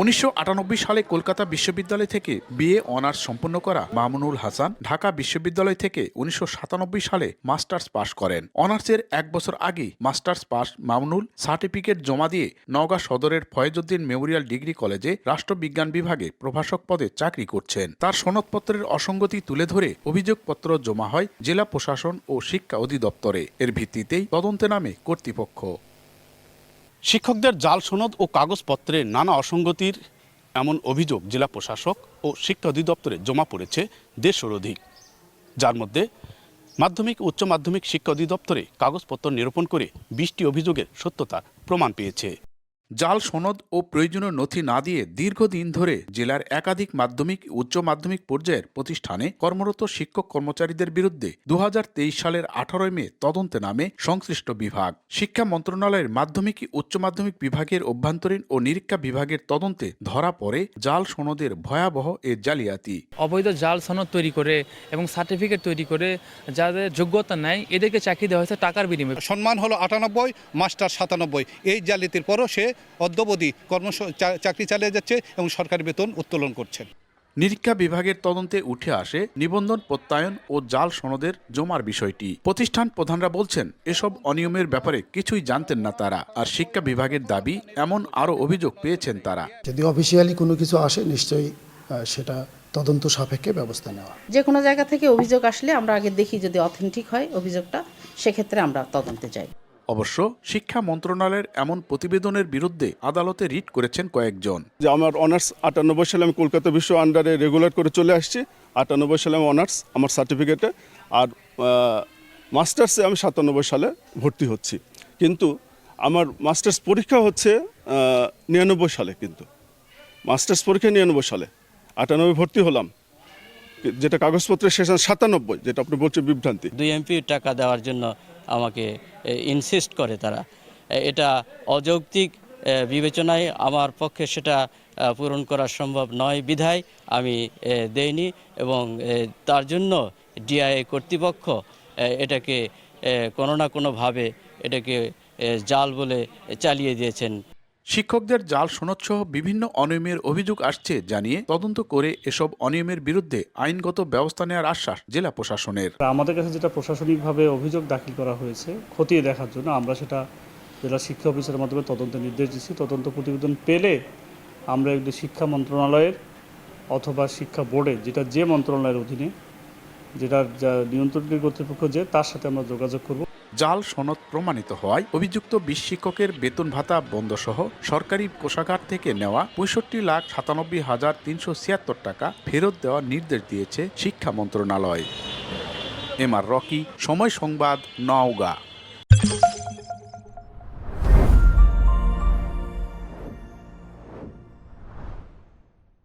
উনিশশো আটানব্বই সালে কলকাতা বিশ্ববিদ্যালয় থেকে বিএ অনার্স সম্পন্ন করা মামুনুল হাসান ঢাকা বিশ্ববিদ্যালয় থেকে উনিশশো সাতানব্বই সালে মাস্টার্স পাশ করেন। অনার্সের এক বছর আগেই মাস্টার্স পাশ মামুনুল সার্টিফিকেট জমা দিয়ে নওগাঁ সদরের ফয়েজউদ্দিন মেমোরিয়াল ডিগ্রি কলেজে রাষ্ট্রবিজ্ঞান বিভাগে প্রভাষক পদে চাকরি করছেন। তার সনদপত্রের অসঙ্গতি তুলে ধরে অভিযোগপত্র জমা হয় জেলা প্রশাসন ও শিক্ষা অধিদপ্তরে। এর ভিত্তিতেই তদন্তে নামে কর্তৃপক্ষ শিক্ষকদের জাল সনদ ও কাগজপত্রে নানা অসঙ্গতির এমন অভিযোগ জেলা প্রশাসক ও শিক্ষা অধিদপ্তরে জমা পড়েছে দেড়শোর অধিক। যার মধ্যে মাধ্যমিক, উচ্চ মাধ্যমিক শিক্ষা অধিদপ্তরে কাগজপত্র নিরূপণ করে বিশটি অভিযোগের সত্যতার প্রমাণ পেয়েছে। জাল সনদ ও প্রয়োজনীয় নথি না দিয়ে দীর্ঘদিন ধরে জেলার একাধিক মাধ্যমিক উচ্চ মাধ্যমিক পর্যায়ের প্রতিষ্ঠানে কর্মরত শিক্ষক কর্মচারীদের বিরুদ্ধে দু হাজার তেইশ সালের আঠারোই মে তদন্তে নামে সংশ্লিষ্ট বিভাগ। শিক্ষা মন্ত্রণালয়ের মাধ্যমিক ও উচ্চ মাধ্যমিক বিভাগের অভ্যন্তরীণ ও নিরীক্ষা বিভাগের তদন্তে ধরা পড়ে জাল সনদের ভয়াবহ এ জালিয়াতি। অবৈধ জাল সনদ তৈরি করে এবং সার্টিফিকেট তৈরি করে যাদের যোগ্যতা নাই এদেরকে চাকরি দেওয়া হয়েছে টাকার বিনিময়ে। সম্মান হলো আটানব্বই মাস্টার সাতানব্বই। এই জালিয়াতির পরও সে অদ্যবধি কর্ম চাকরি চালিয়ে যাচ্ছে এবং সরকারি বেতন উত্তোলন করছেন। নিরীক্ষা বিভাগের তদন্তে উঠে আসে নিবন্ধন প্রত্যয়ন ও জাল সনদের জমার বিষয়টি। প্রতিষ্ঠান প্রধানরা বলছেন এসব অনিয়মের ব্যাপারে কিছুই জানতেন না তারা আর শিক্ষা বিভাগের দাবি এমন আরও অভিযোগ পেয়েছেন তারা। যদি অফিসিয়ালি কোনো কিছু আসে নিশ্চয়ই সেটা তদন্ত সাপেক্ষে ব্যবস্থা নেওয়া। যে কোনো জায়গা থেকে অভিযোগ আসলে আমরা আগে দেখি যদি অথেন্টিক হয় অভিযোগটা সেক্ষেত্রে আমরা তদন্তে যাই। অবশ্য শিক্ষা মন্ত্রণালয়ের এমন প্রতিবেদনের বিরুদ্ধে আদালতে রিট করেছেন কয়েকজন। যে আমার অনার্স আটানব্বই সালে আমি কলকাতা বিশ্ব আন্ডারে রেগুলার করে চলে আসছি আটানব্বই সালে আমি অনার্স আমার সার্টিফিকেটে আর মাস্টার্সে আমি সাতানব্বই সালে ভর্তি হচ্ছি। কিন্তু আমার মাস্টার্স পরীক্ষা হচ্ছে নিরানব্বই সালে কিন্তু। মাস্টার্স পরীক্ষা নিরানব্বই সালে। আটানব্বই ভর্তি হলাম। যেটা কাগজপত্রের শেষ সাতানব্বই যেটা আপনি বলছেন বিভ্রান্তি। দুই এমপি টাকা দেওয়ার জন্য আমাকে ইনসিস্ট করে তারা। এটা অযৌক্তিক বিবেচনায় আমার পক্ষে সেটা পূরণ করা সম্ভব নয়, বিধায় আমি দেইনি এবং তার জন্য ডিআইএ কর্তৃপক্ষ এটাকে কোনো না কোনোভাবে এটাকে জাল বলে চালিয়ে দিয়েছেন। শিক্ষকদের জাল সনদসহ বিভিন্ন অনিয়মের অভিযোগ আসছে জানিয়ে তদন্ত করে এসব অনিয়মের বিরুদ্ধে আইনগত ব্যবস্থা নেওয়ার আশ্বাস জেলা প্রশাসনের। আমাদের কাছে যেটা প্রশাসনিকভাবে অভিযোগ দাখিল করা হয়েছে, খতিয়ে দেখার জন্য আমরা সেটা জেলা শিক্ষা অফিসের মাধ্যমে তদন্ত নির্দেশ দিচ্ছি। তদন্ত প্রতিবেদন পেলে আমরা একটি শিক্ষা মন্ত্রণালয়ের অথবা শিক্ষা বোর্ডের, যেটা যে মন্ত্রণালয়ের অধীনে, যেটা যা নিয়ন্ত্রণকারী কর্তৃপক্ষ যে, তার সাথে আমরা যোগাযোগ করব। জাল সনদ প্রমাণিত হওয়ায় অভিযুক্ত বিশ শিক্ষকের বেতন ভাতা বন্ধ সহ সরকারি কোষাগার থেকে নেওয়া পঁয়ষট্টি লাখ সাতানব্বই হাজার তিনশো ছিয়াত্তর টাকা ফেরত দেওয়ার নির্দেশ দিয়েছে শিক্ষা মন্ত্রণালয়। এম আর রকি, সময় সংবাদ, নওগাঁ।